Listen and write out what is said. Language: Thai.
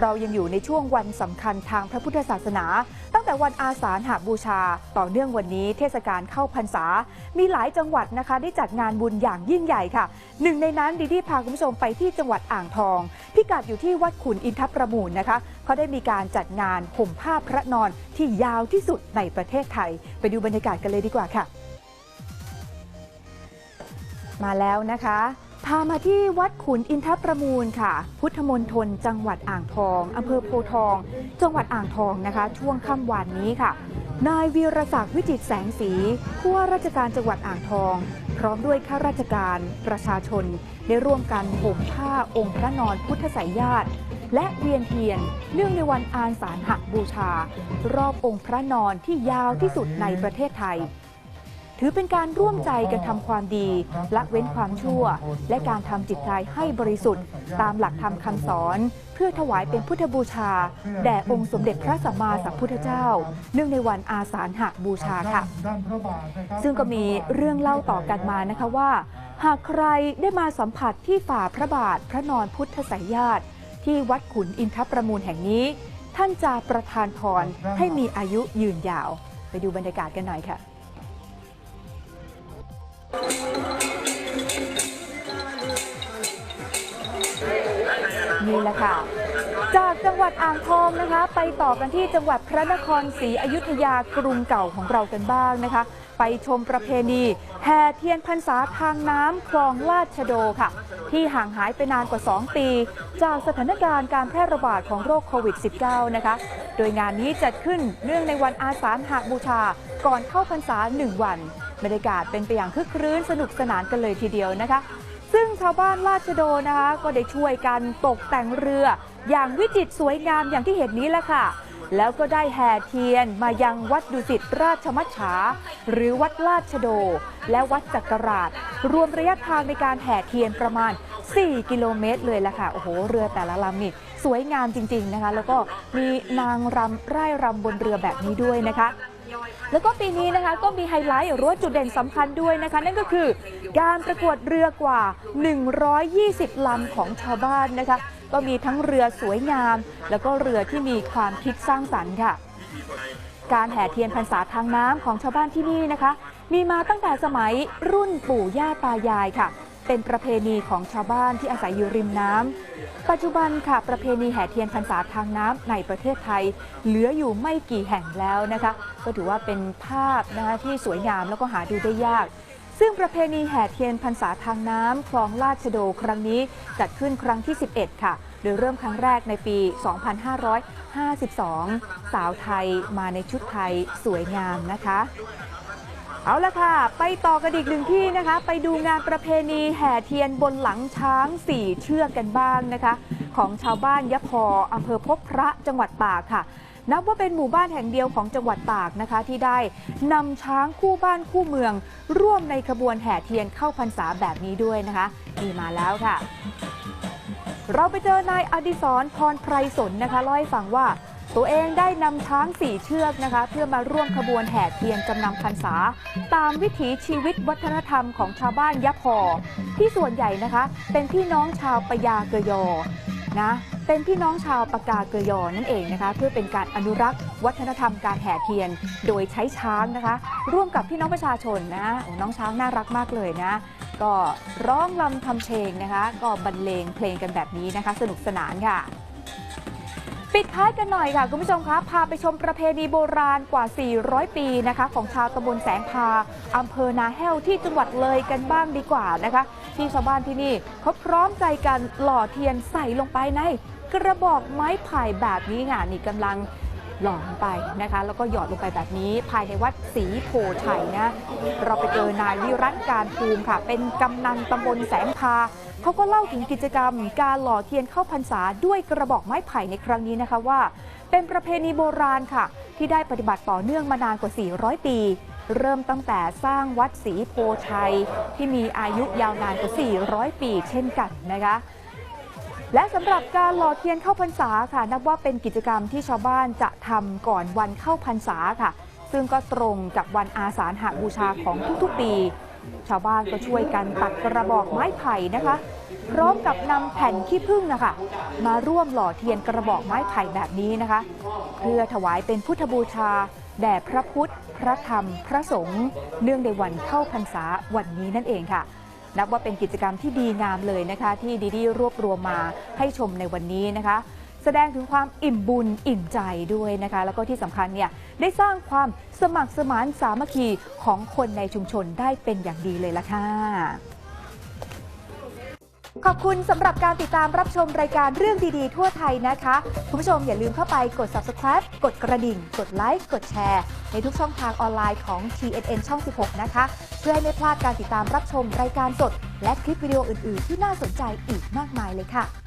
เรายังอยู่ในช่วงวันสำคัญทางพระพุทธศาสนา ตั้งแต่วันอาสาฬหบูชา ต่อเนื่องวันนี้เทศกาลเข้าพรรษา มีหลายจังหวัดนะคะ ได้จัดงานบุญอย่างยิ่งใหญ่ค่ะ หนึ่งในนั้นดีที่พาคุณผู้ชมไปที่จังหวัดอ่างทอง พิกัดอยู่ที่วัดขุนอินทประมูลนะคะเขาได้มีการจัดงานห่มผ้าพระนอนที่ยาวที่สุดในประเทศไทย ไปดูบรรยากาศกันเลยดีกว่าค่ะ มาแล้วนะคะ พามาที่วัดขุนอินทประมูลค่ะ พุทธมณฑลจังหวัดอ่างทองอำเภอโพทอง จังหวัดอ่างทองนะคะ ช่วงค่ำวานนี้ค่ะ นายวีรศักดิ์วิจิตแสงสีผู้ว่าราชการจังหวัดอ่างทอง พร้อมด้วยข้าราชการประชาชน ได้ร่วมกันห่มผ้าองค์พระนอนพุทธไสยญาติ และเวียนเทียน เนื่องในวันอานสาฬหบูชา รอบองค์พระนอนที่ยาวที่สุดในประเทศไทย ถือเป็นการร่วมใจกันทำความดีละเว้นความชั่ว และการทำจิตใจให้บริสุทธิ์ ตามหลักธรรมคำสอน เพื่อถวายเป็นพุทธบูชา แด่องค์สมเด็จพระสัมมาสัมพุทธเจ้า เนื่องในวันอาสาฬหบูชาค่ะ ซึ่งก็มีเรื่องเล่าต่อกันมานะคะว่า หากใครได้มาสัมผัสที่ฝ่าพระบาทพระนอนพุทธไสยญาติ ที่วัดขุนอินทประมูลแห่งนี้ ท่านจะประทานพรให้มีอายุยืนยาว ไปดูบรรยากาศกันหน่อยค่ะ นี่แหละค่ะ จากจังหวัดอ่างทองนะคะ ไปต่อกันที่จังหวัดพระนครศรีอยุธยากรุงเก่าของเรากันบ้างนะคะ ไปชมประเพณีแห่เทียนพรรษาทางน้ำคลองลาดชโดค่ะ ที่ห่างหายไปนานกว่า 2 ปี จากสถานการณ์การแพร่ระบาดของโรคโควิด -19 นะคะ โดยงานนี้จัดขึ้นเนื่องในวันอาสาฬหบูชา ก่อนเข้าพรรษา 1 วันบรรยากาศเป็นไปอย่างคึกครื้นสนุกสนานกันเลยทีเดียวนะคะ ซึ่งชาวบ้านราชโดนะคะ ก็ได้ช่วยกันตกแต่งเรือ อย่างวิจิตรสวยงามอย่างที่เห็นนี้แหละค่ะ แล้วก็ได้แห่เทียนมายังวัดดุสิตราชมัจฉาหรือวัดราชโด และวัดจักราช รวมระยะทางในการแห่เทียนประมาณ 4 กิโลเมตรเลยล่ะค่ะ โอ้โห เรือแต่ละลำนี่สวยงามจริง ๆนะคะ แล้วก็มีนางรำไร่รำบนเรือแบบนี้ด้วยนะคะ แล้วก็ปีนี้นะคะก็มีไฮไลท์หรือว่าจุดเด่นสำคัญด้วยนะคะ นั่นก็คือการประกวดเรือกว่า 120 ลำของชาวบ้านนะคะ ก็มีทั้งเรือสวยงาม แล้วก็เรือที่มีความคิดสร้างสรรค์ค่ะ การแห่เทียนพรรษาทางน้ำของชาวบ้านที่นี่นะคะ มีมาตั้งแต่สมัยรุ่นปู่ย่าตายายค่ะ เป็นประเพณีของชาวบ้านที่อาศัยอยู่ริมน้ำ ปัจจุบันค่ะประเพณีแห่เทียนพรรษาทางน้ำในประเทศไทย เหลืออยู่ไม่กี่แห่งแล้วนะคะ ก็ถือว่าเป็นภาพนะคะที่สวยงามแล้วก็หาดูได้ยาก ซึ่งประเพณีแห่เทียนพรรษาทางน้ำคลองลาดชโดครั้งนี้จัดขึ้นครั้งที่ 11 ค่ะโดยเริ่มครั้งแรกในปี 2552 สาวไทยมาในชุดไทยสวยงามนะคะ เอาละค่ะ ไปต่อกันอีกหนึ่งที่นะคะ ไปดูงานประเพณีแห่เทียนบนหลังช้างสี่เชือกกันบ้างนะคะ ของชาวบ้านยะพออำเภอพบพระจังหวัดตากค่ะ นับว่าเป็นหมู่บ้านแห่งเดียวของจังหวัดตากนะคะ ที่ได้นำช้างคู่บ้านคู่เมือง ร่วมในขบวนแห่เทียนเข้าพรรษาแบบนี้ด้วยนะคะนี่มาแล้วค่ะ เราไปเจอนายอดิศรพรไพรสนนะคะเล่าให้ฟังว่า ตัวเองได้นำช้างสี่เชือกนะคะ เพื่อมาร่วมขบวนแห่เทียนจำนำพรรษา ตามวิถีชีวิตวัฒนธรรมของชาวบ้านยะพอ ที่ส่วนใหญ่นะคะ เป็นพี่น้องชาวปะยาเกยอนะเป็นพี่น้องชาวปากาเกยอนั่นเองนะคะเพื่อเป็นการอนุรักษ์ วัฒนธรรมการแห่เทียน โดยใช้ช้างนะคะ ร่วมกับพี่น้องประชาชนนะน้องช้างน่ารักมากเลยนะ ก็ร้องลำทำเพลงนะคะ ก็บรรเลงเพลงกันแบบนี้นะคะ สนุกสนานค่ะ ปิดท้ายกันหน่อยค่ะ คุณผู้ชมคะพาไปชมประเพณีโบราณกว่า 400 ปีนะคะ ของชาวตำบลแสงพาอำเภอนาแห้วที่จังหวัดเลยกันบ้างดีกว่านะคะ ที่ชาวบ้านที่นี่เขาพร้อมใจกันหล่อเทียนใส่ลงไปใน กระบอกไม้ไผ่แบบนี้ค่ะนี่กำลังหล่อลงไปนะคะ แล้วก็หยอดลงไปแบบนี้ ภายในวัดศรีโพชัยนะ เราไปเจอนายวิรัตการภูมิค่ะ เป็นกำนันตำบลแสงพา เขาก็เล่าถึงกิจกรรม การหล่อเทียนเข้าพรรษาด้วยกระบอกไม้ไผ่ในครั้งนี้นะคะว่า เป็นประเพณีโบราณค่ะ ที่ได้ปฏิบัติต่อเนื่องมานานกว่า 400 ปี เริ่มตั้งแต่สร้างวัดศรีโพชัย ที่มีอายุยาวนานกว่า 400 ปี เช่นกันนะคะและสำหรับการหล่อเทียนเข้าพรรษาค่ะ นับว่าเป็นกิจกรรมที่ชาวบ้านจะทำก่อนวันเข้าพรรษาค่ะ ซึ่งก็ตรงกับวันอาสาฬหบูชาของทุกๆปี ชาวบ้านก็ช่วยกันตัดกระบอกไม้ไผ่นะคะ พร้อมกับนำแผ่นขี้ผึ้งนะคะ มาร่วมหล่อเทียนกระบอกไม้ไผ่แบบนี้นะคะ เพื่อถวายเป็นพุทธบูชาแด่พระพุทธ พระธรรม พระสงฆ์เนื่องในวันเข้าพรรษาวันนี้นั่นเองค่ะนับว่าเป็นกิจกรรมที่ดีงามเลยนะคะ ที่ดีดีรวบรวมมาให้ชมในวันนี้นะคะ แสดงถึงความอิ่มบุญอิ่มใจด้วยนะคะ แล้วก็ที่สำคัญเนี่ยได้สร้างความสมัครสมานสามัคคีของคนในชุมชนได้เป็นอย่างดีเลยล่ะค่ะขอบคุณสำหรับการติดตามรับชมรายการเรื่องดีๆ ทั่วไทยนะคะ คุณผู้ชมอย่าลืมเข้าไปกด subscribe กดกระดิ่ง กดไลค์ กดแชร์ ในทุกช่องทางออนไลน์ของ TNN ช่อง 16 นะคะ เพื่อให้ไม่พลาดการติดตามรับชมรายการสด และคลิปวิดีโออื่น ๆ ที่น่าสนใจอีกมากมายเลยค่ะ